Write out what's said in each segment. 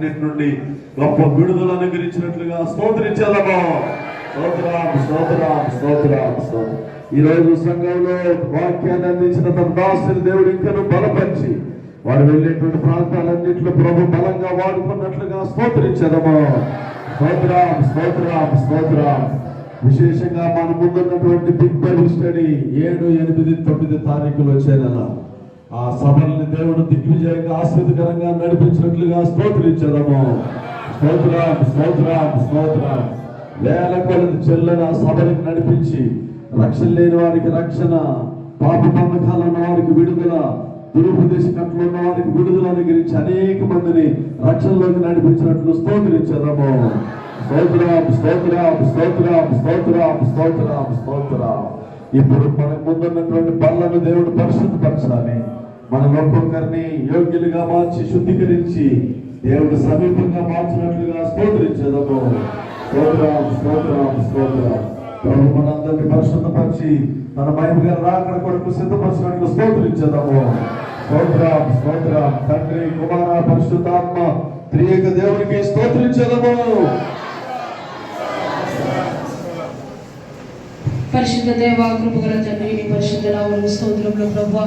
అన్నిటి నుండి గొప్ప విడుదల అనుగ్రహించినట్లుగా స్తోత్రించాలమో స్తోత్రం స్తోత్రం స్తోత్రం స్తోత్రం. ఈ రోజు సంఘంలో వాక్యాన్ని అందించిన తన దాసుని దేవుడు ఇంకను బలపరిచి వారు వెళ్ళేటువంటి ప్రాంతాలన్నింటిలో ప్రభు బలంగా వాడుకున్నట్లుగా స్తోత్రించదము స్తోత్రం స్తోత్రం స్తోత్రం. విశేషంగా మన ముందున్నటువంటి బిగ్ బైబుల్ స్టడీ ఏడు ఎనిమిది తొమ్మిది తారీఖులు వచ్చే నెల ఆ సభల్ని దేవుడు దిగ్విజయంగా ఆశ్రితకరంగా నడిపించినట్లుగా స్తోత్రించదము. స్తోత్రం స్తోత్రం స్తోత్రం. వేల కొలది చెల్లెన సభని నడిపించి రక్షణ లేని వారికి రక్షణ పాప బంధకాలు ఉన్న వారికి విడుదల దురుపదేశకట్లు ఉన్న వారికి విడుదల గురించి అనేక మందిని రక్షణలోకి నడిపించినట్లు స్తోత్రించదము. స్తోత్రం స్తోత్రం స్తోత్రం స్తోత్రం స్తోత్రం స్తోత్రం. ఇప్పుడు మన ముందున్నటువంటి పనులను దేవుడు పరిశుద్ధపరచాలి. మన ఒక్కొక్కరిని యోగ్యులుగా మార్చి శుద్ధీకరించి దేవుడు సమీపంగా మార్చినట్లుగా స్తోత్రించదము స్తోత్రం స్తోత్రం స్తోత్రం. ప్రభు మనందరినీ పరిశుద్ధపరిచి తన మహిమగా రాకడ కొరకు సిద్ధపరచినట్లు స్తోత్రించదము స్తోత్రం స్తోత్రం. తండ్రి కుమార పరిశుద్ధాత్మ త్రియక దేవునికి స్తోత్రించదము పరిశుద్ధ దేవ కృపగల తండ్రి నీ పరిశుద్ధ నామమున స్తోత్రంలో ప్రభా.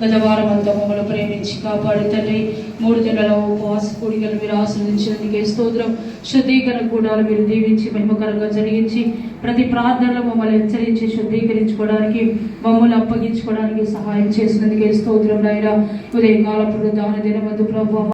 గత వారం అంతా మమ్మల్ని ప్రేమించి కాపాడి తండ్రి. మూడు దినాల ఉపవాస కూడికలు మీరు ఆశ్రదించినందుకే స్తోత్రం. శుద్ధీకరణ కూడా మీరు దీవించి మహిమకరంగా జరిగించి ప్రతి ప్రార్థనలో మమ్మల్ని హెచ్చరించి శుద్ధీకరించుకోవడానికి మమ్మల్ని అప్పగించుకోవడానికి సహాయం చేసినందుకే స్తోత్రం నాయన. ఉదయకాలప్పుడు దాని దినమందు ప్రభు